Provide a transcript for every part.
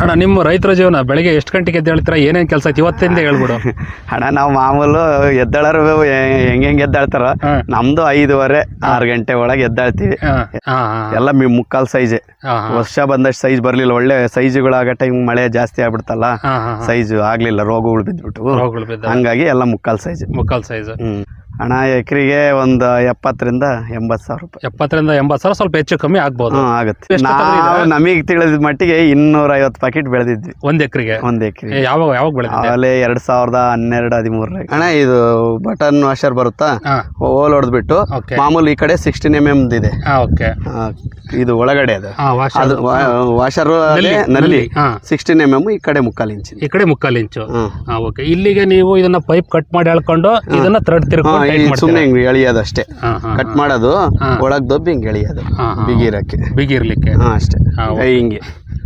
ಅಣ್ಣ ನಿಮ್ಮ ರೈತರ ಜೀವನ ಬೆಳಗ್ಗೆ ಎಷ್ಟು ಗಂಟೆಗೆ ಎದ್ದು ಹೇಳ್ತೀರಾ ಏನೇನು ಕೆಲಸ ಐತಿ? ಇವತ್ತಿಂದ ಹೇಳ್ಬಿಡು. ಅಣ್ಣ ನಾವು ಮಾಮೂಲು ಎದ್ದಾಳರು ಹೆಂಗೆ ಹೆಂಗೆ ಎದ್ದಾಳ್ತಾರ ನಮ್ದು ಐದುವರೆ ಆರು ಗಂಟೆ ಒಳಗೆ ಎದ್ದಾಳ್ತೀವಿ. ಎಲ್ಲ ಮಿ ಮುಕ್ಕಾಲ್ ಸೈಜೆ. ವರ್ಷ ಬಂದಷ್ಟು ಸೈಜ್ ಬರ್ಲಿಲ್ಲ. ಒಳ್ಳೆ ಸೈಜುಗಳಾಗ ಟೈಮ್ ಮಳೆ ಜಾಸ್ತಿ ಆಗ್ಬಿಡ್ತಲ್ಲ ಸೈಜ್ ಆಗ್ಲಿಲ್ಲ ರೋಗಗಳು ಬಿದ್ದ್ಬಿಟ್ಟು ರೋಗಗಳು ಬಿದ್ದ ಹಂಗಾಗಿ ಎಲ್ಲ ಮುಕ್ಕಾಲ್ ಸೈಜ್. ಮುಕ್ಕಾಲ್ ಸೈಜ್. ಹ್ಮ್. ಹಣ ಎಕರೆಗೆ ಒಂದು ಎಪ್ಪತ್ತರಿಂದ ಎಂಬತ್ತು ಸಾವಿರ ರೂಪಾಯಿ. ಎಪ್ಪತ್ತರಿಂದ ಎಂಬತ್ತು ಸಾವಿರ ಸ್ವಲ್ಪ ಹೆಚ್ಚು ಕಮ್ಮಿ ಆಗ್ಬೋದು. ಹ್ಮ್ ಆಗುತ್ತೆ. ಎಷ್ಟು ನಾವು ನಮಗೆ ತಿಳಿದ ಮಟ್ಟಿಗೆ ಇನ್ನೂರ ಐವತ್ತು ಪ್ಯಾಕೆಟ್ ಬೆಳೆದಿದ್ವಿ. ಒಂದ್ ಎಕರೆಗೆ? ಒಂದ್ ಎಕರೆ ಯಾವಾಗ ಯಾವಾಗ ಬೆಳೆದಿದೆ ಆಮೇಲೆ ಎರಡ್ ಸಾವಿರದ ಹನ್ನೆರಡು ಹದಿಮೂರರಾಗ ಅಣ್ಣ ಇದು ಬಟನ್ ವಾಷರ್ ಬರುತ್ತಾ? ಹಾ. ಓಲ್ ಹೊಡೆದ್ಬಿಟ್ಟು ಮಾಮೂಲಿ ಈ ಕಡೆ ಸಿಕ್ಸ್ಟೀನ್ ಎಂ ಎಂ ಇದೆ. ಹಾಂ ಓಕೆ ಆ, ಇದು ಒಳಗಡೆ ಅದು. ಹಾಂ ವಾಶ್ ಅದು ವಾಷರ್ನಲ್ಲಿ ನಲ್ಲಿ. ಹಾಂ. ಸಿಕ್ಸ್ಟೀನ್ ಎಂ ಎಂ ಈ ಕಡೆ ಮುಕ್ಕಾಲು ಇಂಚು ಈ ಕಡೆ ಮುಕ್ಕಾಲು ಇಂಚು. ಹ್ಮ್ ಹಾಂ ಓಕೆ ಇಲ್ಲಿಗೆ ನೀವು ಇದನ್ನ ಪೈಪ್ ಕಟ್ ಮಾಡಿ ಎಳ್ಕೊಂಡು ಇದನ್ನ ಥ್ರೆಡ್ ಹಾ, ತಿರ್ಕೊಂಡು ಹಿಂಗ್ ಎಳಿಯೋದು ಅಷ್ಟೇ ಕಟ್ ಮಾಡೋದು. ಒಳಗ್ ದಬ್ಬಿ ಹಿಂಗ್ ಎಳಿಯೋದು. ಬಿಗಿರಕ್ಕೆ. ಬಿಗಿರ್ಲಿಕ್ಕೆ. ಹಾ ಅಷ್ಟೇ. ಹಿಂಗೆ.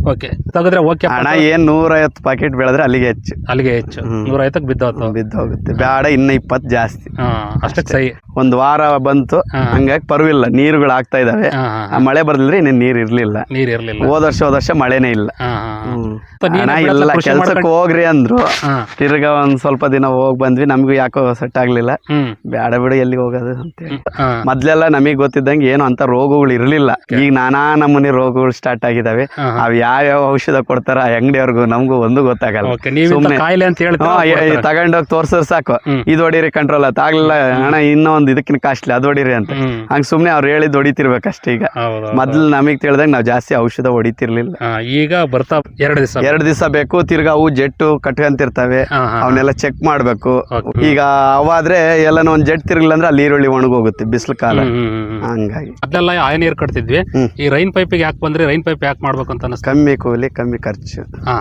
ಓಕೆ ತೆಗೆದ್ರೆ ಓಕೆ ಹಣ ಏನ್ ನೂರೈವತ್ತು ಪ್ಯಾಕೆಟ್ ಬೆಳೆದ್ರೆ ಅಲ್ಲಿಗೆ ಹೆಚ್ಚು. ಅಲ್ಲಿಗೆ ಹೆಚ್ಚು. ಹ್ಮ್. ನೂರ ಐವತ್ತಕ್ಕೆ ಬಿದ್ದೋತು ಬಿದ್ದು ಹೋಗುತ್ತೆ ಬೇಡ ಇನ್ನ ಇಪ್ಪತ್ತು ಜಾಸ್ತಿ. ಅಷ್ಟಕ್ಕೆ ಸಹಿ. ಒಂದ್ ವಾರ ಬಂತು. ಹಂಗಾಗಿ ಪರವಿಲ್ಲ ನೀರುಗಳು ಆಗ್ತಾ ಇದಾವೆ. ಮಳೆ ಬರ್ಲಿಲ್ಲ ನೀನ್ ನೀರ್ ಇರ್ಲಿಲ್ಲ. ನೀರ್ ಇರ್ಲಿಲ್ಲ. ಹೋದ ವರ್ಷ ಹೋದ ವರ್ಷ ಮಳೆನೇ ಇಲ್ಲ. ಹಣ ಇಲ್ಲ ಕೆಲ್ಸಕ್ಕೆ ಹೋಗ್ರಿ ಅಂದ್ರು. ತಿರ್ಗ ಒಂದ್ ಸ್ವಲ್ಪ ದಿನ ಹೋಗ್ ಬಂದ್ವಿ ನಮಗೂ ಯಾಕೋ ಸೆಟ್ ಆಗ್ಲಿಲ್ಲ. ಬ್ಯಾಡ ಬೇಡ ಬಿಡು ಎಲ್ಲಿ ಹೋಗೋದು ಅಂತೇಳಿ ಹಾಂ. ಮೊದ್ಲೆಲ್ಲ ನಮಗ್ ಗೊತ್ತಿದ್ದಂಗೆ ಏನು ಅಂತ ರೋಗಗಳು ಇರಲಿಲ್ಲ. ಈಗ ನಾನಾ ನಮೂನಿ ರೋಗಗಳು ಸ್ಟಾರ್ಟ್ ಆಗಿದಾವೆ. ಅವ್ ಯಾವ್ಯಾವ ಔಷಧ ಕೊಡ್ತಾರ ಅಂಗಡಿಯವ್ರಿಗೂ ನಮಗೂ ಒಂದು ಗೊತ್ತಾಗಲ್ಲ. ಓಕೆ ನೀವು ಸುಮ್ನೆ- ಕಾಯಿಲೆ ಅಂತ ಹೇಳ್ತೀರಾ ಹಾ, ಅವ್ರು ಏ- ತಗೊಂಡೋಗಿ ತೋರ್ಸಿದ್ರೆ ಸಾಕು. ಇದು ಹೊಡೀರಿ ಕಂಟ್ರೋಲ್ ಆತ ಆಗ್ಲಿಲ್ಲ ಹಣ ಇನ್ನೂ ಒಂದು ಇದಕ್ಕಿನ ಕಾಸ್ಟ್ಲಿ ಅದು ಹೊಡೀರಿ ಅಂತ. ಹ್ಮ್. ಹಂಗ ಸುಮ್ನೆ ಅವ್ರು ಹೇಳಿದ್ ಹೊಡಿತಿರ್ಬೇಕಷ್ಟೇ ಈಗ. ಹೌದು ಮೊದ್ಲು ನಮಗ್ ತಿಳಿದಾಗ ನಾವು ಜಾಸ್ತಿ ಔಷಧ ಹೊಡಿತಿರ್ಲಿಲ್ಲ. ಈಗ ಬರ್ತಾ ಎರಡು ದಿವಸ ಎರಡ್ ದಿವಸ ಬೇಕು ತಿರ್ಗಾ ಅವು ಜೆಟ್ಟು ಕಟ್ಕೊಂತಿರ್ತವೆ. ಹಾಂ ಹಾಂ ಅವನ್ನೆಲ್ಲ ಚೆಕ್ ಮಾಡ್ಬೇಕು. ಈಗ ಅವಾದ್ರೆ ಎಲ್ಲಾನು ಒಂದ್ ಜೆಟ್ ತಿರ್ಗಿಲ್ಲ ಅಂದ್ರೆ ಅಲ್ಲಿ ಈರುಳ್ಳಿ ಒಣಗೋಗುತ್ತೆ ಬಿಸಿಲು ಕಾಲ. ಹಂಗಾಗಿ. ಅದೆಲ್ಲ ಆಯ ನೀರ್ ಕಟ್ತಿದ್ವಿ. ಹ್ಮ್. ಈ ರೈನ್ ಪೈಪಿಗೆ ಯಾಕೆ ಬಂದ್ರೆ? ರೈನ್ ಪೈಪ್ ಯಾಕೆ ಮಾಡ್ಬೇಕು ಅಂತ ಅನಿಸ್ತು? ಕಮ್ಮಿ ಕೂಲಿ ಕಮ್ಮಿ ಖರ್ಚು ಹಾ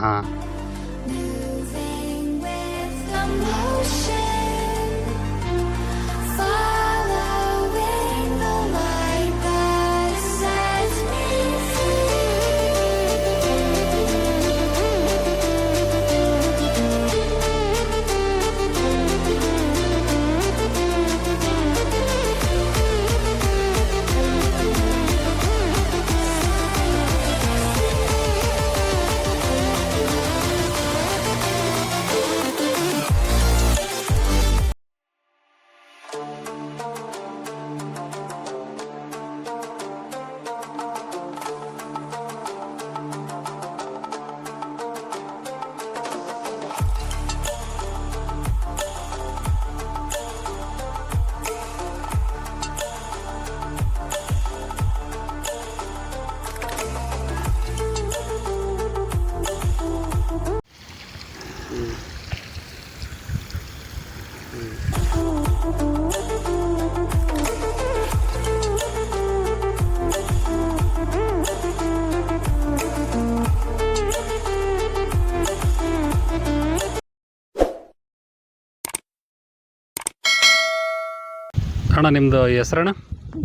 ಅಣ್ಣ ನಿಮ್ದು ಹೆಸರಣ್ಣ?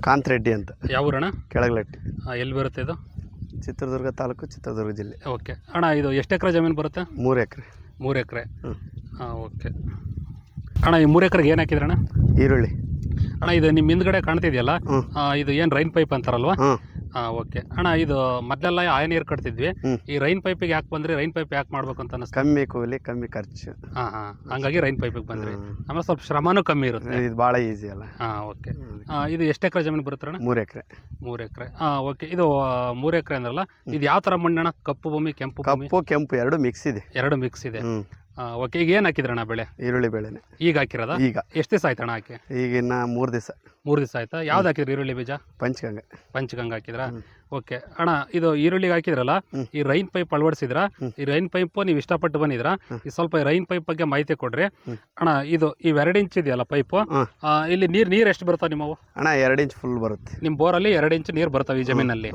ಕಾಂತ್ ರೆಡ್ಡಿ ಅಂತ. ಯಾವ ಊರಣ್ಣ? ಕೆಳಗಲಟ್ಟಿ. ಎಲ್ಲಿ ಬರುತ್ತೆ ಇದು? ಚಿತ್ರದುರ್ಗ ತಾಲೂಕು ಚಿತ್ರದುರ್ಗ ಜಿಲ್ಲೆ. ಓಕೆ. ಅಣ್ಣ ಇದು ಎಷ್ಟು ಎಕರೆ ಜಮೀನು ಬರುತ್ತೆ? ಮೂರು ಎಕರೆ. ಮೂರು ಎಕರೆ. ಹಾಂ ಓಕೆ. ಅಣ್ಣ ಈ ಮೂರು ಎಕರೆಗೆ ಏನು ಹಾಕಿದ್ರಣ್ಣ? ಈರುಳ್ಳಿ. ಅಣ್ಣ ಇದು ನಿಮ್ಮ ಹಿಂದ್ಗಡೆ ಕಾಣ್ತಿದೆಯಲ್ಲ? ಇದು ಏನು ರೈನ್ ಪೈಪ್ ಅಂತಾರಲ್ವಾ? ಹಾಂ ಓಕೆ. ಅಣ್ಣ ಇದು ಮೊದಲೆಲ್ಲ ಆಯ ನೀರು ಕಟ್ತಿದ್ವಿ. ಹ್ಮ್. ಈ ರೈನ್ ಪೈಪಿಗೆ ಯಾಕೆ ಬಂದ್ರಿ? ರೈನ್ ಪೈಪ್ ಯಾಕೆ ಮಾಡ್ಬೇಕು ಅಂತ ಅನಿಸ್ತು? ಕಮ್ಮಿ ಕೂಲಿ ಕಮ್ಮಿ ಖರ್ಚು. ಹಾಂ ಹಾಂ. ಹಂಗಾಗಿ ರೈನ್ ಪೈಪಿಗೆ ಬಂದ್ರಿ. ಹ್ಮ್. ಆಮೇಲೆ ಸ್ವಲ್ಪ ಶ್ರಮನೂ ಕಮ್ಮಿ ಇರುತ್ತೆ. ಇದು ಭಾಳ ಈಸಿ ಅಲ್ಲ. ಹಾಂ ಓಕೆ. ಇದು ಎಷ್ಟು ಎಕರೆ ಜಮೀನು ಬರುತ್ತಣ್ಣ ಮೂರು ಎಕರೆ. ಮೂರು ಎಕರೆ. ಹಾಂ ಓಕೆ. ಇದು ಆ, ಮೂರು ಎಕರೆ ಅಂದ್ರಲ್ಲ ಇದು ಯಾವ ಥರ ಮಣ್ಣಣ್ಣ? ಕಪ್ಪು ಭೂಮಿ ಕೆಂಪು ಭೂಮಿ? ಕಪ್ಪು ಕೆಂಪು ಎರಡು ಮಿಕ್ಸ್ ಇದೆ. ಎರಡು ಮಿಕ್ಸ್ ಇದೆ. ಓಕೆ ಈಗ ಏನು ಹಾಕಿದ್ರಣ್ಣ ಬೆಳೆ? ಈರುಳ್ಳಿ ಬೆಳೆನೆ. ಈಗ ಹಾಕಿರೋದ? ಈಗ. ಎಷ್ಟು ದಿವಸ ಆಯ್ತಣ್ಣ ಹಾಕಿ? ಈಗಿನ ಮೂರು ದಿವಸ. ಮೂರು ದಿವಸ ಆಯ್ತಾ? ಯಾವ್ದು ಹಾಕಿದ್ರಿ ಈರುಳ್ಳಿ ಬೀಜ? ಪಂಚಗಂಗ. ಪಂಚಗಂಗ ಹಾಕಿದ್ರಾ. ಓಕೆ ಅಣ್ಣ ಇದು ಈರುಳ್ಳಿಗೆ ಹಾಕಿದ್ರಲ್ಲ ಈ ರೈನ್ ಪೈಪ್ ಅಳವಡಿಸಿದ್ರ? ಈ ರೈನ್ ಪೈಪ್ ನೀವು ಇಷ್ಟಪಟ್ಟು ಬಂದಿದ್ರ? ಈ ಸ್ವಲ್ಪ ರೈನ್ ಪೈಪ್ ಬಗ್ಗೆ ಮಾಹಿತಿ ಕೊಡ್ರಿ. ಅಣ್ಣ ಇದು ಈ ಎರಡು ಇಂಚ್ ಇದೆಯಲ್ಲ ಪೈಪು? ಇಲ್ಲಿ ನೀರು ನೀರು ಎಷ್ಟು ಬರ್ತಾವ ನಿಮ್ಮವು? ಅಣ್ಣ ಎರಡು ಇಂಚ್ ಫುಲ್ ಬರುತ್ತೆ. ನಿಮ್ಮ ಬೋರಲ್ಲಿ ಎರಡು ಇಂಚ್ ನೀರು ಬರ್ತಾವ ಈ ಜಮೀನಲ್ಲಿ?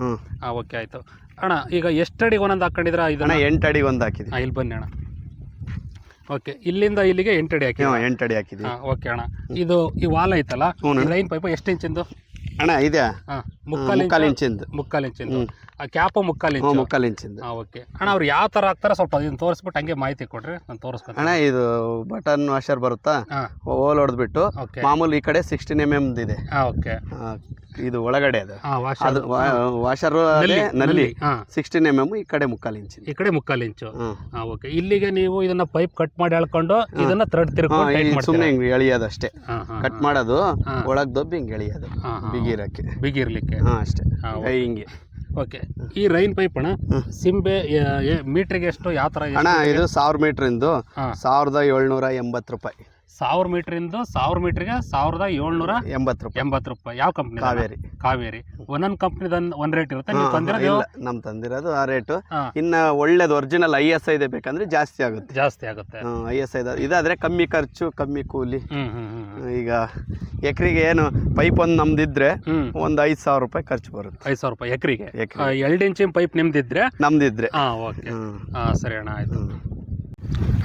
ಓಕೆ ಆಯ್ತು. ಅಣ್ಣ ಈಗ ಎಷ್ಟು ಅಡಿಗೆ ಒಂದೊಂದು ಹಾಕೊಂಡಿದ್ರ ಅಣ್ಣ ಇದನ್ನ ಎಂಟು ಅಡಿಗೆ ಒಂದು ಹಾಕಿದ್ರಿ ಇಲ್ಲಿ ಬನ್ನಿ ಅಣ್ಣ. ಓಕೆ ಇಲ್ಲಿಂದ ಇಲ್ಲಿಗೆ ಎಂಟು ಅಡಿ ಹಾಕಿ ಎಂಟಡಿ ಎಂಟು ಅಡಿ ಹಾಕಿದ್ವಿ ಓಕೆ ಅಣ್ಣ. ಇದು ಈ ವಾಲ್ ಐತಲ್ಲ ಹ್ಞೂ ಅಣ್ಣ. ರೈನ್ ಪೈಪ್ ಎಷ್ಟು ಇಂಚಿಂದು ಅಣ್ಣ ಇದ್ಯಾ? ಹಾ ಮುಕ್ಕಾಲು ಮುಕ್ಕಾಲು ಇಂಚು. ಇಂಚಿಂದು. ಮುಕ್ಕಾಲು ಇಂಚಿಂದು. ಆ ಕ್ಯಾಪ್ ಮುಕ್ಕಾಲು ಇಂಚು. ಮುಕ್ಕಾಲು ಇಂಚಿಂದು. ಓಕೆ. ಅಣ್ಣ ಅವ್ರು ಯಾವ ಥರ ಹಾಕ್ತಾರೆ ಸ್ವಲ್ಪ ಅದನ್ನ ತೋರಿಸ್ಬಿಟ್ಟು ಹಂಗೆ ಮಾಹಿತಿ ಕೊಡ್ರಿ ನಾನು ತೋರಿಸ್ಕೊಂಡು ಅಣ್ಣ ಇದು ಬಟನ್ ವಾಷರ್ ಬರುತ್ತಾ? ಓಲ್ ಹೊಡೆದ್ಬಿಟ್ಟು ಮಾಮೂಲಿ ಈ ಕಡೆ ಸಿಕ್ಸ್ಟೀನ್ ಎಂ ಎಂ ಇದೆ. ಓಕೆ. ಇದು ಒಳಗಡೆ ಅದು. ಅದು ವಾಷರ್ನಲ್ಲಿ ಸಿಕ್ಸ್ಟೀನ್ ಎಂ ಎಂ ಈ ಕಡೆ ಮುಕ್ಕಾಲು ಇಂಚು. ಈ ಕಡೆ ಮುಕ್ಕಾಲು ಇಂಚು. ಓಕೆ. ಇಲ್ಲಿಗೆ ನೀವು ಇದನ್ನ ಪೈಪ್ ಕಟ್ ಮಾಡಿ ಎಳ್ಕೊಂಡು ಇದನ್ನ ಥ್ರೆಡ್ ತಿರ್ಕೊಂಡು ಸುಮ್ನೆ ಹಿಂಗೆ ಎಳಿಯೋದು ಅಷ್ಟೇ. ಕಟ್ ಮಾಡೋದು ಒಳಗೆ ದಬ್ಬಿ ಹಿಂಗೆ ಎಳಿಯೋದು. ಬಿಗಿರಕ್ಕೆ ಬಿಗಿರ್ಲಿಕ್ಕೆ ಹಾ ಅಷ್ಟೇ. ಹಿಂಗೆ. ಓಕೆ ಈ ರೈನ್ ಪೈಪ್ ಅಣ್ಣ ಸಿಂಬೆ ಮೀಟ್ರಿಗೆ ಎಷ್ಟು ಯಾವ ಥರ ಅಣ್ಣ ಇದು? ಸಾವಿರ ಮೀಟ್ರಿಂದು ಸಾವಿರದ ಏಳ್ನೂರ ಎಂಬತ್ತು ರೂಪಾಯಿ. ಸಾವಿರ ಮೀಟ್ರಿಂದ ಸಾವಿರ ಮೀಟ್ರಿಗೆ ಸಾವಿರದ ಏಳ್ನೂರ ಎಂಬತ್ತು ರೂಪಾಯಿ. ಎಂಬತ್ತು ರೂಪಾಯಿ. ಯಾವ ಕಂಪ್ನಿ ಕಾವೇರಿ. ಕಾವೇರಿ. ಒಂದೊಂದು ಕಂಪ್ನಿದ ಒಂದ್ ರೇಟ್ ಇರುತ್ತೆ. ನೀವು ತಂದಿರೋದು ಇಲ್ಲ ನಮ್ ತಂದಿರೋದು ಆ ರೇಟು. ಇನ್ನ ಒಳ್ಳೇದು ಒರಿಜಿನಲ್ ಐ ಎಸ್ ಐ ಬೇಕಂದ್ರೆ ಜಾಸ್ತಿ ಆಗುತ್ತೆ. ಜಾಸ್ತಿ ಆಗುತ್ತೆ. ಐ ಎಸ್ ಐ ಇದಾದ್ರೆ ಕಮ್ಮಿ ಖರ್ಚು ಕಮ್ಮಿ ಕೂಲಿ. ಹ್ಮ್. ಈಗ ಎಕರೆಗೆ ಏನು ಪೈಪ್ ಒಂದು ನಮ್ದಿದ್ರೆ ಒಂದು ಐದು ಸಾವಿರ ರೂಪಾಯಿ ಖರ್ಚು ಬರುತ್ತೆ. ಐದು ಸಾವಿರ ರೂಪಾಯಿ ಎಕರೆಗೆ? ಎಕರೆ ಎರಡು ಇಂಚಿನ ಪೈಪ್ ನಿಮ್ದಿದ್ರೆ? ನಮ್ದಿದ್ರೆ. ಹಾಂ ಓಕೆ ಹಾಂ ಸರಿ ಅಣ್ಣ ಆಯ್ತು.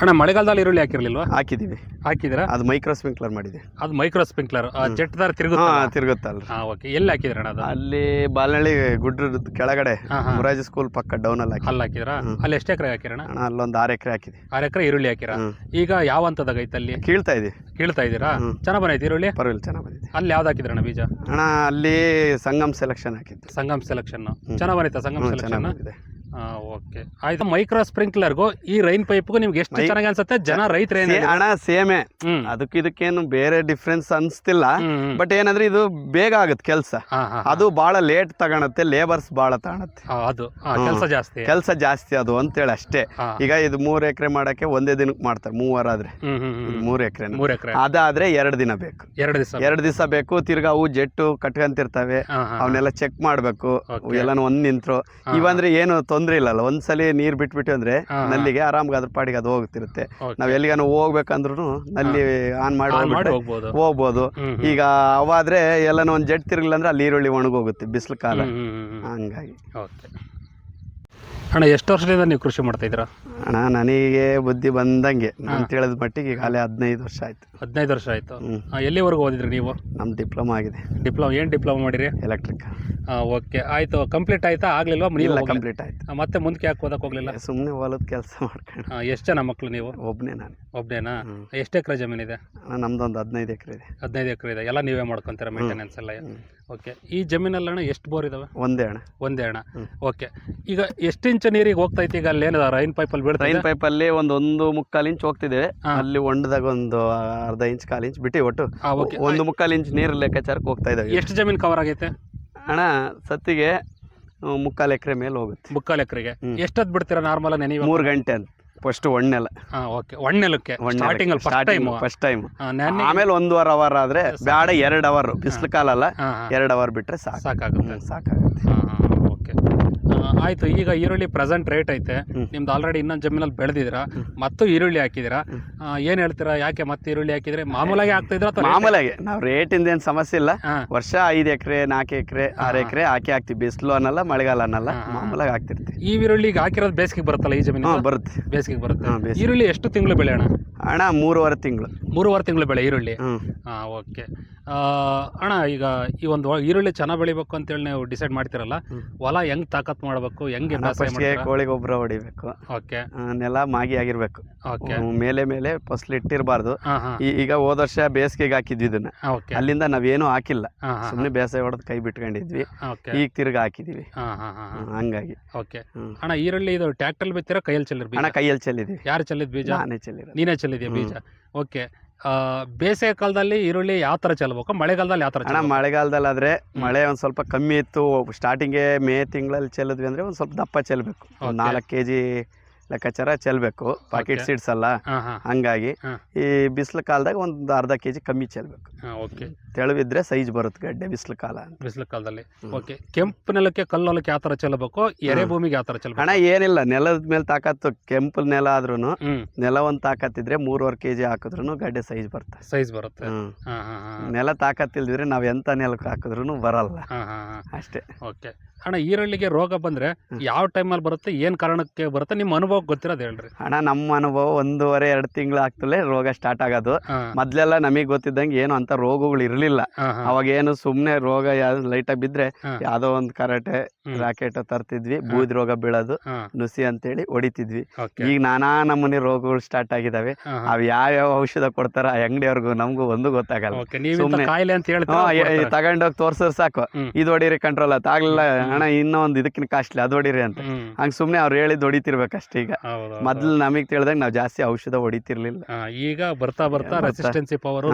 ಅಣ್ಣ ಮಳೆಗಾಲದಲ್ಲಿ ಈರುಳ್ಳಿ ಹಾಕಿರ್ಲಿಲ್ವಾ? ಹಾಕಿದೀವಿ ಹಾಕಿದ್ರ ಅದು ಮೈಕ್ರೋ ಸ್ಪ್ರಿಂಕ್ಲರ್ ಮಾಡಿದೆ. ಅದು ಮೈಕ್ರೋ ಸ್ಪ್ರಿಂಕ್ಲರ್. ಜೆಟ್ ದಾರ ತಿರುಗುತ್ತ ತಿರುಗುತ್ತಲ್ಲ? ಹಾಂ ಓಕೆ. ಎಲ್ಲಿ ಹಾಕಿದ್ರ ಅಣ್ಣ ಅದು? ಅಲ್ಲಿ ಬಾಲನಹಳ್ಳಿ ಗುಡ್ರದ ಕೆಳಗಡೆ ಮುರಾಜಿ ಸ್ಕೂಲ್ ಪಕ್ಕ ಡೌನ್ ಅಲ್ಲಿ ಅಲ್ಲಿ ಹಾಕಿದ್ರ? ಅಲ್ಲಿ ಎಷ್ಟು ಎಕರೆ ಹಾಕಿರಣ್ಣ? ಅಣ್ಣ ಅಲ್ಲೊಂದು ಆರು ಎಕರೆ ಹಾಕಿದೆ ಆರು ಎಕರೆ ಈರುಳ್ಳಿ ಹಾಕಿರ? ಈಗ ಯಾವ ಹಂತದಾಗ ಐತೆ ಅಲ್ಲಿ? ಕೀಳ್ತಾ ಇದೆ ಕೀಳ್ತಾ ಇದ್ದೀರಾ ಚೆನ್ನಾಗಿ ಬಂದೈತೆ ಈರುಳ್ಳಿ? ಪರವಾಗಿಲ್ಲ ಚೆನ್ನಾಗಿ ಬಂದಿದೆ ಅಲ್ಲಿ ಯಾವ್ದು ಹಾಕಿದ್ರಣ್ಣ ಬೀಜ? ಅಣ್ಣ ಅಲ್ಲಿ ಸಂಗಮ್ ಸೆಲೆಕ್ಷನ್ ಹಾಕಿದ್ದು ಸಂಗಮ್ ಸೆಲೆಕ್ಷನ್ ಚೆನ್ನಾಗ್ ಬಂದೈತೆ ಸಂಗಮ್ ಸೆಲೆಕ್ಷನ್ ಓಕೆ. ಆಯ್ತು ಮೈಕ್ರೋ ಸ್ಪ್ರಿಂಕ್ಲರ್ಗೂ ಈ ರೈನ್ ಪೈಪ್ಗೂ ನಿಮ್ಗೆ ಎಷ್ಟು ಚೆನ್ನಾಗಿ ಅನ್ಸುತ್ತೆ? ಜನ ರೈತರೇ ಹಣ ಸೇಮೆ. ಅದಕ್ಕೆ ಇದಕ್ಕೇನು ಬೇರೆ ಡಿಫ್ರೆನ್ಸ್ ಅನ್ಸ್ತಿಲ್ಲ. ಬಟ್ ಏನಂದ್ರೆ ಇದು ಬೇಗ ಆಗುತ್ತೆ ಕೆಲಸ. ಅದು ಬಹಳ ಲೇಟ್ ತಗೊಳತ್ತೆ ಲೇಬರ್ಸ್ ಬಹಳ ತಗೊಳತ್ತೆ. ಅದು. ಕೆಲಸ ಜಾಸ್ತಿ. ಕೆಲಸ ಜಾಸ್ತಿ ಅದು ಅಂತೇಳಿ ಅಷ್ಟೇ. ಈಗ ಇದು ಮೂರ್ ಎಕರೆ ಮಾಡಕ್ಕೆ ಒಂದೇ ದಿನಕ್ಕೆ ಮಾಡ್ತಾರೆ ಮೂವರಾದ್ರೆ. ಮೂರು ಎಕರೆ ಮೂರ್ ಎಕರೆ. ಅದಾದ್ರೆ ಎರಡು ದಿನ ಬೇಕು. ಎರಡು ದಿವಸ ಎರಡು ದಿವಸ ಬೇಕು ತಿರ್ಗಾ ಅವು ಜೆಟ್ಟು ಕಟ್ಕಂತಿರ್ತವೆ. ಅವನ್ನೆಲ್ಲ ಚೆಕ್ ಮಾಡ್ಬೇಕು. ಎಲ್ಲಾನು ಒಂದ್ ನಿಂತ್ರು. ಇವಂದ್ರೆ ಏನು ತೊಂದ್ರೆ ಇಲ್ಲಲ್ಲ ಒಂದ್ಸಲಿ ನೀರ್ ಬಿಟ್ಬಿಟ್ಟು ಅಂದ್ರೆ. ನಲ್ಲಿಗೆ ಆರಾಮ್ಗೆ ಅದ್ರ ಪಾಡಿಗೆ ಅದು ಹೋಗ್ತಿರುತ್ತೆ. ನಾವ್ ಎಲ್ಲಿಗಾನು ಹೋಗ್ಬೇಕಂದ್ರು ನಲ್ಲಿ ಆನ್ ಮಾಡಿ ಹೋಗ್ಬೋದು. ಈಗ ಅವಾದ್ರೆ ಎಲ್ಲಾನು ಒಂದ್ ಜಡ್ ತಿರ್ಗಿಲ್ಲ ಅಂದ್ರೆ ಅಲ್ಲಿ ಈರುಳ್ಳಿ ಒಣಗೋಗುತ್ತೆ ಬಿಸಿಲು ಕಾಲ. ಹಂಗಾಗಿ ಅಣ್ಣ ಎಷ್ಟು ವರ್ಷದಿಂದ ನೀವು ಕೃಷಿ ಮಾಡ್ತಾ ಇದ್ದೀರಾ? ಅಣ್ಣ ನನಗೆ ಬುದ್ಧಿ ಬಂದಂಗೆ. ನಾನು ತಿಳಿದ ಮಟ್ಟಿಗೆ ಈಗ ಅಲ್ಲೇ ಹದಿನೈದು ವರ್ಷ ಆಯ್ತು. ಹದಿನೈದು ವರ್ಷ ಆಯ್ತು. ಎಲ್ಲಿವರೆಗೂ ಓದಿದ್ರಿ ನೀವು? ನಮ್ಮ ಡಿಪ್ಲೊಮಾ ಆಗಿದೆ. ಡಿಪ್ಲೊಮಾ ಏನು ಡಿಪ್ಲೊಮಾ ಮಾಡಿರಿ? ಎಲೆಕ್ಟ್ರಿಕ್. ಓಕೆ. ಆಯ್ತು ಕಂಪ್ಲೀಟ್ ಆಯ್ತಾ? ಆಗ್ಲಿಲ್ವಾ? ಇಲ್ಲ ಕಂಪ್ಲೀಟ್ ಆಯ್ತು. ಆ, ಮತ್ತೆ ಮುಂದಕ್ಕೆ ಯಾಕೆ ಓದಕ್ಕೆ ಹೋಗಲಿಲ್ಲ? ಸುಮ್ಮನೆ ಹೊಲದ ಕೆಲಸ ಮಾಡ್ಕೊಂಡು. ಎಷ್ಟು ಜನ ಮಕ್ಕಳು ನೀವು? ಒಬ್ಬನೇ ನಾನು. ಒಬ್ಬನೇನಾ ಎಷ್ಟು ಎಕರೆ ಜಮೀನಿದೆ? ಅಣ್ಣ ನಮ್ದೊಂದು ಹದಿನೈದು ಎಕರೆ ಇದೆ. ಹದಿನೈದು ಎಕರೆ ಇದೆ. ಎಲ್ಲ ನೀವೇ ಮಾಡ್ಕೊತೀರಾ ಮೇಂಟೆನೆನ್ಸ್ ಎಲ್ಲ? ಹ್ಮ್. ಓಕೆ. ಈ ಜಮೀನಲ್ಲಿ ಅಣ್ಣ ಎಷ್ಟು ಬೋರ್ ಇದಾವೆ? ಒಂದೇ ಅಣ್ಣ. ಒಂದೇ ಅಣ್ಣ. ಓಕೆ. ಈಗ ಎಷ್ಟು ಇಂಚು ನೀರಿಗೆ ಹೋಗ್ತೈತಿ ಈಗ ಅಲ್ಲಿ ಏನದ? ರೈನ್ ಪೈಪಲ್ಲಿ ಬೀಳ್ತಾ ರೈನ್ ಪೈಪ್ ಅಲ್ಲಿ ಒಂದು ಒಂದು ಮುಕ್ಕಾಲು ಇಂಚ್ ಹೋಗ್ತಿದ್ದೇವೆ. ಅಲ್ಲಿ ಹೊಂಡದಾಗ ಒಂದು ಅರ್ಧ ಇಂಚ್ ಕಾಲು ಇಂಚ್ ಬಿಟ್ಟು ಒಟ್ಟು ಒಂದು ಮುಕ್ಕಾಲು ಇಂಚ್ ನೀರು ಲೆಕ್ಕಾಚಾರಕ್ಕೆ ಹೋಗ್ತಾ ಇದ್ದಾವೆ. ಎಷ್ಟು ಜಮೀನು ಕವರ್ ಆಗೈತೆ? ಅಣ್ಣ ಸತ್ತಿಗೆ ಮುಕ್ಕಾಲು ಎಕರೆ ಮೇಲೆ ಹೋಗುತ್ತೆ. ಮುಕ್ಕಾಲು ಎಕರೆಗೆ. ಎಷ್ಟೊತ್ತು ಬಿಡ್ತೀರಾ ನಾರ್ಮಲ್ ನೆನೆಯುವ ಮೂರು ಗಂಟೆ ಅಂತ. ಫಸ್ಟ್ ಒಣ್ಣೆಲ. ಹಾಂ ಓಕೆ ಒಣ್ಣೆಲಕ್ಕೆ. ಸ್ಟಾರ್ಟಿಂಗ್ ಅಲ್ಲಿ ಫಸ್ಟ್ ಟೈಮ್ ಫಸ್ಟ್ ಟೈಮ್ ಆಮೇಲೆ ಒಂದೂವರೆ ಅವರ್ ಆದ್ರೆ ಬೇಡ ಎರಡು ಅವರ್ ಬಿಸಿಲು ಕಾಲಲ್ಲ. ಎರಡು ಅವರ್ ಬಿಟ್ರೆ ಸಾಕು ಸಾಕಾಗುತ್ತೆ. ಸಾಕಾಗುತ್ತೆ. ಆಯಿತು ಈಗ ಈರುಳ್ಳಿ ಪ್ರೆಸೆಂಟ್ ರೇಟ್ ಐತೆ. ನಿಮ್ದು ಆಲ್ರೆಡಿ ಇನ್ನೊಂದು ಜಮೀನಲ್ಲಿ ಬೆಳೆದಿದ್ದೀರಾ ಮತ್ತು ಈರುಳ್ಳಿ ಹಾಕಿದ್ದೀರಾ? ಏನು ಹೇಳ್ತೀರಾ ಯಾಕೆ ಮತ್ತೆ ಈರುಳ್ಳಿ ಹಾಕಿದ್ರೆ? ಮಾಮೂಲಾಗಿ ಹಾಕ್ತಿದ್ರ ಮಾಮೂಲಾಗಿ ನಾವು ರೇಟಿಂದ ಏನು ಸಮಸ್ಯೆ ಇಲ್ಲ. ವರ್ಷ ಐದು ಎಕರೆ ನಾಲ್ಕು ಎಕರೆ ಆರು ಎಕರೆ ಹಾಕಿ ಹಾಕ್ತಿವಿ. ಬಿಸಿಲು ಅನ್ನಲ್ಲ ಮಳೆಗಾಲ ಅನ್ನಲ್ಲ. ಮಾಮೂಲಾಗಿ ಹಾಕ್ತಿರ್ತೀವಿ. ಈ ಈರುಳ್ಳಿ ಹಾಕಿರೋದು ಬೇಸಿಗೆ ಬರುತ್ತಲ್ಲ ಈ ಜಮೀನು ಬರುತ್ತೆ. ಬೇಸಿಗೆ ಬರುತ್ತೆ. ಈರುಳ್ಳಿ ಎಷ್ಟು ತಿಂಗಳು ಬೆಳೆ ಅಣ್ಣ ಮೂರುವರೆ ತಿಂಗಳು. ಮೂರುವರೆ ತಿಂಗಳು ಬೆಳೆ ಈರುಳ್ಳಿ? ಹಾಂ ಓಕೆ. ಅಣ್ಣ ಈಗ ಈ ಒಂದು ಈರುಳ್ಳಿ ಚೆನ್ನಾಗಿ ಬೆಳಿಬೇಕು ಅಂತೇಳಿ ನೀವು ಡಿಸೈಡ್ ಮಾಡ್ತಿರಲ್ಲ. ಹೊಲ ಹೆಂಗ್ ತಾಕತ್ ಮಾಡಬೇಕು ಹೆಂಗೆ ಕೋಳಿ ಗೊಬ್ಬರ ಹೊಡಿಬೇಕು. ಓಕೆ. ನೆಲ ಮಾಗಿ ಆಗಿರ್ಬೇಕು. ಓಕೆ. ಮೇಲೆ ಮೇಲೆ ಫಸಲು ಇಟ್ಟಿರಬಾರ್ದು. ಈಗ ಹೋದ ವರ್ಷ ಬೇಸಿಗೆಗೆ ಹಾಕಿದ್ವಿ ಇದನ್ನ. ಓಕೆ. ಅಲ್ಲಿಂದ ನಾವೇನು ಹಾಕಿಲ್ಲ. ಸುಮ್ಮನೆ ಬೇಸಾಯ ಹೊಡೆದು ಕೈ ಬಿಟ್ಕೊಂಡಿದ್ವಿ. ಈಗ ತಿರ್ಗಾ ಹಾಕಿದೀವಿ. ಹಂಗಾಗಿ. ಓಕೆ. ಅಣ್ಣ ಈರುಳ್ಳಿ ಇದು ಟ್ರ್ಯಾಕ್ಟರ್ ಬಿತ್ತಿರ ಕೈಯಲ್ಲಿ ಚೆಲ್ಲಿರ್ ಅಣ್ಣ ಕೈಯಲ್ಲಿ ಚೆಲ್ಲಿದ್ವಿ. ಯಾರು ಚೆಲ್ಲಿದ್ ಬೀಜ? ನಾನೇ ನೀನೇ ಚೆಲ್ಲಿದ್ಯಾ ಹ್ಮ್. ಬೀಜ? ಓಕೆ ಬೇಸಿಗೆ ಕಾಲದಲ್ಲಿ ಈರುಳ್ಳಿ ಯಾವ ಥರ ಚೆಲ್ಬೇಕು? ಮಳೆಗಾಲದಲ್ಲಿ ಯಾವ ಥರ ಅಣ್ಣ ಮಳೆಗಾಲದಲ್ಲಿ ಆದರೆ ಮಳೆ ಒಂದು ಸ್ವಲ್ಪ ಕಮ್ಮಿ ಇತ್ತು. ಸ್ಟಾರ್ಟಿಂಗೇ ಮೇ ತಿಂಗಳಲ್ಲಿ ಚೆಲ್ಲಿದ್ವಿ ಅಂದ್ರೆ ಒಂದು ಸ್ವಲ್ಪ ದಪ್ಪ. ಒಂದ್ ನಾಲ್ಕು ಕೆ ಜಿ ಲೆಕ್ಕಾಚಾರ ಚೆಲ್ಬೇಕು. ಪಾಕೆಟ್. ಸೀಡ್ಸ್ ಅಲ್ಲ? ಹಂಗಾಗಿ ಈ ಬಿಸಿಲು ಕಾಲದಾಗ ಒಂದು ಅರ್ಧ ಕೆ ಜಿ ಕಮ್ಮಿ ಚೆಲ್ಬೇಕು. ಓಕೆ ತೆಳುವಿದ್ರೆ ಸೈಜ್ ಬರುತ್ತೆ ಗಡ್ಡೆ ಬಿಸಿಲು ಕಾಲ ಬಿಸಿಲು ಕಾಲದಲ್ಲಿ. ಓಕೆ ಕೆಂಪು ನೆಲಕ್ಕೆ ಕಲ್ಲು ನೆಲಕ್ಕೆ ಯಾವ ಥರ ಚೆಲ್ಲಬೇಕು ಎರೆ ಭೂಮಿಗೆ ಯಾವ ಥರ ಚೆಲ್ಲಬೇಕು ಹಣ ಏನಿಲ್ಲ ನೆಲದ ಮೇಲೆ ತಾಕತ್ತು ಕೆಂಪು ನೆಲ ಆದ್ರೂ ನೆಲ ಒಂದು ತಾಕತ್ತಿದ್ರೆ ಮೂರುವರೆ ಕೆ ಜಿ ಹಾಕಿದ್ರು ಗಡ್ಡೆ ಸೈಜ್ ಬರುತ್ತೆ ಸೈಜ್ ಬರುತ್ತೆ. ನೆಲ ತಾಕತ್ತಿಲ್ದಿದ್ರೆ ನಾವು ಎಂತ ನೆಲಕ್ಕೆ ಹಾಕಿದ್ರು ಬರಲ್ಲ. ಅಷ್ಟೇ. ಓಕೆ ಅಣ್ಣ ಈರುಳ್ಳಿಗೆ ರೋಗ ಬಂದ್ರೆ ಯಾವ ಟೈಮಲ್ಲಿ ಬರುತ್ತೆ ಏನ್ ಕಾರಣಕ್ಕೆ ಬರುತ್ತೆ ನಿಮ್ಮ ಅನುಭವ ಗೊತ್ತಿರೋದು ಹೇಳ್ರಿ ಹಣ ನಮ್ಮ ಅನುಭವ ಒಂದೂವರೆ ಎರಡು ತಿಂಗಳು ಆಗ್ತಲೆ ರೋಗ ಸ್ಟಾರ್ಟ್ ಆಗೋದು ಮೊದ್ಲೆಲ್ಲ ನಮಗೆ ಗೊತ್ತಿದ್ದಂಗೆ ಏನು ಅಂತ ರೋಗಗಳು ಇರಲಿಲ್ಲ. ಅವಾಗ ಏನು ಸುಮ್ಮನೆ ರೋಗ ಯಾವ್ದು ಲೈಟಾಗಿ ಬಿದ್ದರೆ. ಯಾವುದೋ ಒಂದು ಕರಾಟೆ. ರಾಕೆಟ್ ತರ್ತಿದ್ವಿ ಬೂದಿ ರೋಗ ಬೀಳೋದು ನುಸಿ ಅಂತೇಳಿ ಹೊಡಿತಿದ್ವಿ. ಈಗ ನಾನಾ ನಮೂನಿ ರೋಗಗಳು ಸ್ಟಾರ್ಟ್ ಆಗಿದಾವೆ. ಅವ್ ಯಾವ ಯಾವ ಯಾವ್ಯಾವ ಔಷಧ ಕೊಡ್ತಾರ ಆ ಅಂಗಡಿಯವ್ರಿಗೂ ನಮಗೂ ಒಂದು ಗೊತ್ತಾಗಲ್ಲ. ತಗೊಂಡೋಗಿ ತೋರ್ಸೋರ್ ಸಾಕು. ಇದ್ ಹೊಡೀರಿ ಕಂಟ್ರೋಲ್ ಆಯ್ತು ಆಗ್ಲಿಲ್ಲ. ಹಣ ಇನ್ನೂ ಒಂದು ಇದಕ್ಕಿಂತ ಕಾಸ್ಟ್ಲಿ ಅದು ಹೊಡಿರಿ ಅಂತ. ಹಂಗ ಸುಮ್ನೆ ಅವ್ರು ಹೇಳಿದ್ ಹೊಡಿತಿರ್ಬೇಕಷ್ಟೇ ಈಗ. ಮೊದ್ಲು ನಮಗ್ ತಿಳಿದಾಗ ನಾವು ಜಾಸ್ತಿ ಔಷಧ ಹೊಡಿತಿರ್ಲಿಲ್ಲ. ಈಗ ಬರ್ತಾ ಬರ್ತಾ ರೆಸಿಸ್ಟೆನ್ಸಿ ಪವರ್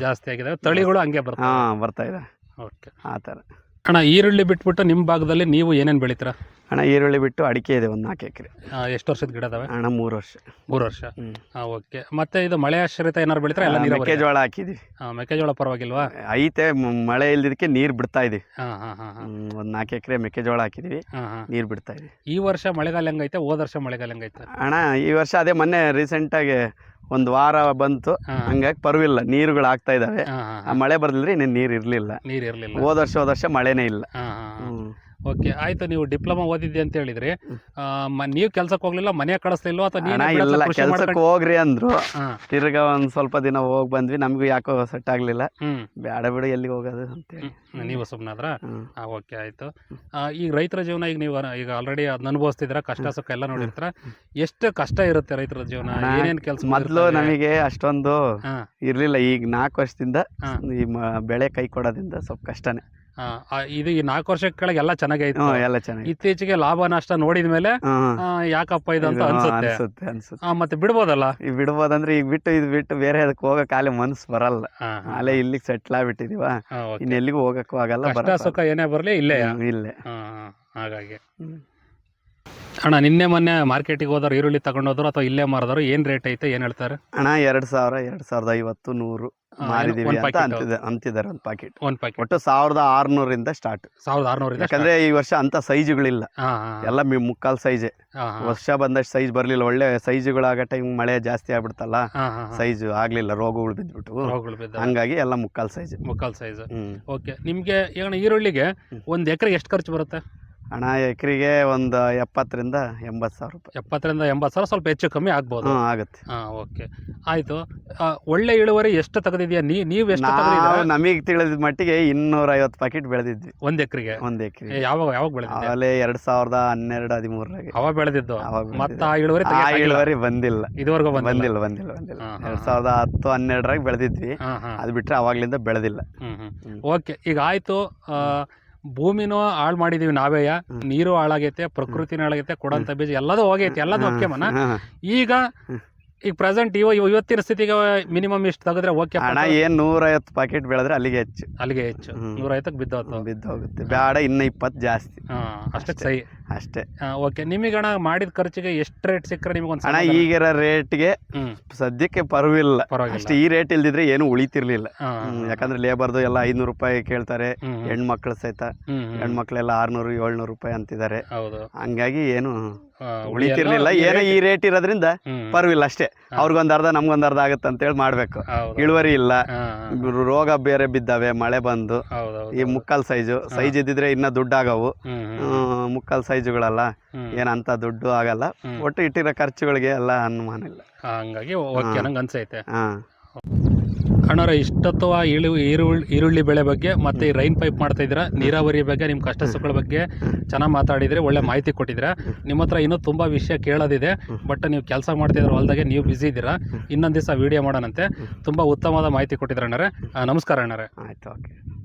ಜಾಸ್ತಿ ಆಗಿದೆ. ತಳಿಗಳು ಹಂಗೆ ಬರ್ತಾ ಬರ್ತಾ ಇದೆ. ಓಕೆ. ಆ ಥರ. ಅಣ್ಣ ಈರುಳ್ಳಿ ಬಿಟ್ಬಿಟ್ಟು ನಿಮ್ಮ ಭಾಗದಲ್ಲಿ ನೀವು ಏನೇನು ಬೆಳಿತೀರಾ? ಅಣ್ಣ ಈರುಳ್ಳಿ ಬಿಟ್ಟು ಅಡಿಕೆ ಇದೆ ಒಂದು ನಾಲ್ಕು ಎಕರೆ. ಎಷ್ಟು ವರ್ಷದ ಗಿಡ ಅದಾವೆ? ಅಣ್ಣ ಮೂರು ವರ್ಷ. ಮೂರು ವರ್ಷ. ಹಾಂ ಓಕೆ. ಮತ್ತೆ ಇದು ಮಳೆ ಆಶ್ರಿತ ಏನಾರು ಬೆಳಿತಾರೆ? ಎಲ್ಲ ನೀರು ಮೆಕ್ಕೆಜೋಳ ಹಾಕಿದ್ವಿ. ಹಾಂ ಮೆಕ್ಕೆಜೋಳ ಪರವಾಗಿಲ್ವಾ? ಐತೆ ಮಳೆ ಇಲ್ದಿದ್ದಕ್ಕೆ ನೀರು ಬಿಡ್ತಾ ಇದೀವಿ ಹಾಂ ಹಾಂ ಹಾಂ ಒಂದು ನಾಲ್ಕು ಎಕರೆ ಮೆಕ್ಕೆಜೋಳ ಹಾಕಿದ್ವಿ. ನೀರು ಬಿಡ್ತಾ ಇದೀವಿ ಈ ವರ್ಷ ಮಳೆಗಾಲ ಹೆಂಗೈತೆ? ಹೋದ ವರ್ಷ ಮಳೆಗಾಲ ಹೆಂಗೈತೆ? ಅಣ್ಣ ಈ ವರ್ಷ ಅದೇ ಮೊನ್ನೆ ರೀಸೆಂಟಾಗಿ ಒಂದು ವಾರ ಬಂತು ಹಂಗಾಗಿ ಪರವಿಲ್ಲ ನೀರುಗಳು ಆಗ್ತಾ ಇದಾವೆ. ಆ ಮಳೆ ಬರ್ದಿಲ್ರಿ ಇನ್ನೇನು ನೀರು ಇರಲಿಲ್ಲ. ನೀರು ಇರಲಿಲ್ಲ. ಹೋದ ವರ್ಷ ಹೋದ ವರ್ಷ ಮಳೆನೇ ಇಲ್ಲ. ಓಕೆ ಆಯ್ತು ನೀವು ಡಿಪ್ಲೊಮಾ ಓದಿದ್ದೆ ಅಂತ ಹೇಳಿದ್ರಿ ಆ, ನೀವು ಕೆಲ್ಸಕ್ಕೆ ಹೋಗ್ಲಿಲ್ಲ ಮನೆ ಕಳಿಸ್ಲಿಲ್ಲ ಅಥವಾ ಇಲ್ಲ ಕೆಲ್ಸಕ್ಕೆ ಹೋಗ್ರಿ ಅಂದ್ರು. ತಿರ್ಗ ಒಂದ್ ಸ್ವಲ್ಪ ದಿನ ಹೋಗ್ ಬಂದ್ವಿ ನಮಗೂ ಯಾಕೋ ಸೆಟ್ ಆಗ್ಲಿಲ್ಲ. ಬೇಡ ಬಿಡು ಎಲ್ಲಿಗೆ ಹೋಗೋದು ಅಂತೇಳಿ ನೀವು ಸುಮ್ಮನಾದ್ರ. ಹಾಂ ಓಕೆ ಆಯ್ತು. ಈಗ ರೈತರ ಜೀವನ ಈಗ ನೀವು ಈಗ ಆಲ್ರೆಡಿ ಅದನ್ನ ಅನುಭವಿಸ್ತಿದ್ರ ಕಷ್ಟ ಸುಖ ಎಲ್ಲ ನೋಡಿರ್ತಾರ? ಎಷ್ಟು ಕಷ್ಟ ಇರುತ್ತೆ ರೈತರ ಜೀವನ? ಏನೇನ್ ಕೆಲಸ ಮೊದ್ಲು ನಮಗೆ ಅಷ್ಟೊಂದು ಇರ್ಲಿಲ್ಲ ಈಗ ನಾಲ್ಕು ವರ್ಷದಿಂದ ಈ ಮ- ಬೆಳೆ ಕೈ ಕೊಡೋದ್ರಿಂದ ಸ್ವಲ್ಪ ಕಷ್ಟನೇ. ಇದು ಈ ನಾಲ್ಕು ವರ್ಷ ಕೆಳಗೆ ಎಲ್ಲ ಚೆನ್ನಾಗೈತೆ ಎಲ್ಲ ಚೆನ್ನಾಗಿ ಇತ್ತೀಚೆಗೆ ಲಾಭ ನಷ್ಟ ನೋಡಿದ ಮೇಲೆ ಯಾಕಪ್ಪ ಇದು ಅಂತ ಅನ್ಸುತ್ತೆ. ಅನ್ಸುತ್ತೆ ಮತ್ತೆ ಬಿಡ್ಬೋದಲ್ಲ? ಈಗ ಬಿಡ್ಬೋದಂದ್ರೆ ಈಗ ಬಿಟ್ಟು ಇದು ಬಿಟ್ಟು ಬೇರೆ ಅದಕ್ಕೆ ಹೋಗಕ್ ಅಲ್ಲಿ ಮನ್ಸು ಬರಲ್ಲ. ಇಲ್ಲಿ ಅಲ್ಲೇ ಇಲ್ಲಿಗೆ ಸೆಟ್ಲ್ ಆಗ್ಬಿಟ್ಟಿದೀವ. ಇನ್ನೆಲ್ಲಿಗೂ okay. ಇನ್ನು ಎಲ್ಲಿಗೂ ಹೋಗಕ್ಕೂ ಆಗಲ್ಲ ಸುಖ ಏನೇ ಬರಲಿ ಇಲ್ಲೇ. ಇಲ್ಲೇ ಹಾಗಾಗಿ. ಅಣ್ಣ ನಿನ್ನೆ ಮೊನ್ನೆ ಮಾರ್ಕೆಟಿಗೆ ಹೋದವ್ರು ಈರುಳ್ಳಿ ತಗೊಂಡೋದ್ರು ಅಥವಾ ಇಲ್ಲೇ ಮಾರಿದ್ರು ಏನ್ ರೇಟ್ ಐತೆ ಏನ್ ಹೇಳ್ತಾರೆ? ಅಣ್ಣ ಎರಡ್ ಸಾವಿರ ಎರಡ್ ಸಾವಿರದ ಐವತ್ತು ನೂರು ಮಾರಿದೀವಿ ಅಂತ ಅಂತಿದ್ದಾರೆ ಒಂದು ಒಂದ್ ಪ್ಯಾಕೆಟ್ ಒಟ್ಟು ಸಾವಿರದ ಆರ್ನೂರಿಂದ ಸ್ಟಾರ್ಟ್ ಸಾವಿರದ ಆರ್ನೂರ ಯಾಕಂದ್ರೆ ಈ ವರ್ಷ ಅಂತ ಸೈಜುಗಳಿಲ್ಲ. ಎಲ್ಲ ಮುಕ್ಕಾಲ್ ಸೈಜೆ. ವರ್ಷ ಬಂದಷ್ಟು ಸೈಜ್ ಬರ್ಲಿಲ್ಲ. ಒಳ್ಳೆ ಸೈಜುಗಳಾಗ ಟೈಮ್ ಮಳೆ ಜಾಸ್ತಿ ಆಗ್ಬಿಡ್ತಲ್ಲ ಸೈಜ್ ಆಗ್ಲಿಲ್ಲ ರೋಗಗಳು ಬಿದ್ಬಿಟ್ಟು. ರೋಗಗಳು ಬಿದ್ದ ಹಂಗಾಗಿ ಎಲ್ಲ ಮುಕ್ಕಾಲ್ ಸೈಜ್. ಮುಕ್ಕಾಲ್ ಸೈಜ್. ಓಕೆ ನಿಮ್ಗೆ ಈಗ ಈರುಳ್ಳಿಗೆ ಒಂದ್ ಎಕರೆ ಎಷ್ಟು ಖರ್ಚು ಬರುತ್ತೆ? ಹಣ ಎಕರೆಗೆ ಒಂದು ಎಪ್ಪತ್ತರಿಂದ ಎಂಬತ್ತು ಸಾವಿರ ರೂಪಾಯಿ. ಎಪ್ಪತ್ತರಿಂದ ಎಂಬತ್ತು ಸಾವಿರ ಸ್ವಲ್ಪ ಹೆಚ್ಚು ಕಮ್ಮಿ ಆಗ್ಬೋದು. ಹಾಂ ಆಗುತ್ತೆ. ಹಾಂ ಓಕೆ. ಆಯ್ತು. ಆ, ಒಳ್ಳೆ ಇಳುವರಿ ಎಷ್ಟು ತೆಗೆದಿದ್ಯಾ? ನೀ ನೀವು ಎಷ್ಟು ನಾವು ತೆಗೆದಿದ್ದೀರಾ? ನಮಗೆ ತಿಳಿದ ಮಟ್ಟಿಗೆ ಇನ್ನೂರ ಐವತ್ತು ಪಾಕೆಟ್ ಬೆಳೆದಿದ್ವಿ. ಒಂದು ಎಕರೆಗೆ? ಒಂದು ಎಕರೆ ಯಾವಾಗ ಯಾವಾಗ ಬೆಳೆದಿದ್ದೆ ಆಮೇಲೆ ಎರಡು ಸಾವಿರದ ಹನ್ನೆರಡು ಹದಿಮೂರರಾಗೆ. ಅವಾಗ ಬೆಳೆದಿದ್ದು? ಅವಾಗ ಮತ್ತ ಆ ಇಳುವರಿ ಆ ತೆಗಿಯಕ್ಕಾಗಿಲ್ಲ. ಇಳುವರಿ ಬಂದಿಲ್ಲ. ಇದುವರೆಗೂ ಬಂದಿಲ್ಲ? ಬಂದಿಲ್ಲ ಬಂದಿಲ್ಲ ಬಂದಿಲ್ಲ. ಹಾ, ಹಾ, ಎರಡ್ ಸಾವಿರದ ಹತ್ತು ಹನ್ನೆರಡರಾಗ ಬೆಳೆದಿದ್ವಿ. ಹಾ ಹಾ. ಅದು ಬಿಟ್ರೆ ಅವಾಗ್ಲಿಂದ ಬೆಳೆದಿಲ್ಲ. ಹ್ಮ್. ಓಕೆ ಈಗ ಆಯ್ತು. ಆ, ಭೂಮಿನೂ ಹಾಳು ಮಾಡಿದೀವಿ ನಾವೇಯ. ನೀರು ಹಾಳಾಗೈತೆ ಪ್ರಕೃತಿನೂ ಹಾಳಾಗೈತೆ ಕೊಡಂತ ಬೀಜ ಎಲ್ಲದೂ ಹೋಗೈತೆ ಎಲ್ಲದೂ ಓಕೆ ಮನ. ಈಗ ಈಗ ಪ್ರೆಸೆಂಟ್ ಇವ ಇವ- ಇವತ್ತಿನ ಸ್ಥಿತಿಗೆ ಮಿನಿಮಮ್ ಇಷ್ಟು ತೆಗೆದ್ರೆ ಓಕೆ ಹಣ ಏನ್ ನೂರೈವತ್ತು ಪ್ಯಾಕೆಟ್ ಬೆಳೆದ್ರೆ ಅಲ್ಲಿಗೆ ಹೆಚ್ಚು. ಅಲ್ಲಿಗೆ ಹೆಚ್ಚು. ನೂರೈವತ್ತಕ್ಕೆ ಬಿದ್ದೋತು. ಬಿದ್ದೋಗುತ್ತೆ. ಬೇಡ ಇನ್ನ ಇಪ್ಪತ್ತು ಜಾಸ್ತಿ. ಹಾಂ ಅಷ್ಟೇ. ಸರಿ ಸಹಿ. ಅಷ್ಟೇ. ಓಕೆ. ಅಣ್ಣ ಮಾಡಿದ ಖರ್ಚಿಗೆ ಎಷ್ಟು ರೇಟ್ ಸಿಕ್ಕರೆ ನಿಮಗೊಂದು ಹಣ ಈಗಿರೋ ರೇಟ್ಗೆ ಸದ್ಯಕ್ಕೆ ಪರವಿಲ್ಲ ಅಷ್ಟೇ ಈ ರೇಟ್ ಇಲ್ದಿದ್ರೆ ಏನು ಉಳಿತಿರ್ಲಿಲ್ಲ. ಯಾಕಂದ್ರೆ ಲೇಬರ್ದು ಎಲ್ಲ ಐನೂರು ರೂಪಾಯಿ ಕೇಳ್ತಾರೆ. ಹೆಣ್ಮಕ್ಳು ಸಹಿತ. ಹೆಣ್ಮಕ್ಳೆಲ್ಲ ಆರ್ನೂರು ಏಳ್ನೂರು ರೂಪಾಯಿ ಅಂತಿದ್ದಾರೆ. ಹಂಗಾಗಿ ಏನು ಉಳಿತಿರ್ಲಿಲ್ಲ. ಏನೋ ಈ ರೇಟ್ ಇರೋದ್ರಿಂದ. ಪರವಿಲ್ಲ ಅಷ್ಟೇ. ಅವ್ರಿಗೊಂದ್ ಅರ್ಧ ನಮ್ಗೊಂದ್ ಅರ್ಧ ಆಗುತ್ತೆ ಅಂತೇಳಿ ಮಾಡ್ಬೇಕು. ಹೌದು. ಇಳುವರಿ ಇಲ್ಲ. ರೋಗ ಬೇರೆ ಬಿದ್ದಾವೆ ಮಳೆ ಬಂದು. ಈ. ಮುಕ್ಕಾಲ್ ಸೈಜು. ಸೈಜ್ ಇದ್ದಿದ್ರೆ ಇನ್ನ ದುಡ್ಡಾಗವು. ಆಗವು ಸೈಜ್ ಮುಕ್ಕಾಲ್ ಸೈಜುಗಳಲ್ಲ. ಏನಂತ ದುಡ್ಡು ಆಗಲ್ಲ. ಒಟ್ಟು ಇಟ್ಟಿರೋ ಖರ್ಚುಗಳಿಗೆ ಎಲ್ಲ ಅನುಮಾನ ಇಲ್ಲ. ಹಂಗಾಗಿ ಓಕೆ ನಂಗೆ ಅನ್ಸೈತೆ. ಹಾ. ಅಣ್ಣವ್ರ ಇಷ್ಟೊತ್ತು ಆ ಇಳು ಈರುಳ್ಳಿ ಈರುಳ್ಳಿ ಬೆಳೆ ಬಗ್ಗೆ ಮತ್ತೆ ಈ ರೈನ್ ಪೈಪ್ ಮಾಡ್ತಾ ಇದ್ದೀರಾ? ನೀರಾವರಿ ಬಗ್ಗೆ ನಿಮ್ಮ ಕಷ್ಟ ಸುಖಗಳ ಬಗ್ಗೆ ಚೆನ್ನಾಗಿ ಮಾತಾಡಿದ್ರೆ ಒಳ್ಳೆ ಮಾಹಿತಿ ಕೊಟ್ಟಿದ್ದೀರಾ. ನಿಮ್ಮ ಹತ್ರ ಇನ್ನೂ ತುಂಬ ವಿಷಯ ಕೇಳೋದಿದೆ ಬಟ್ ನೀವು ಕೆಲಸ ಮಾಡ್ತಿದ್ರ ಹೊಲ್ದಾಗೆ ನೀವು ಬ್ಯುಸಿ ಇದ್ದೀರಾ. ಇನ್ನೊಂದು ದಿವಸ ವಿಡಿಯೋ ಮಾಡೋಣಂತೆ. ತುಂಬ ಉತ್ತಮವಾದ ಮಾಹಿತಿ ಕೊಟ್ಟಿದ್ದೀರ ಅಣ್ಣರೇ. ನಮಸ್ಕಾರ ಅಣ್ಣರೇ. ಆಯ್ತು ಓಕೆ.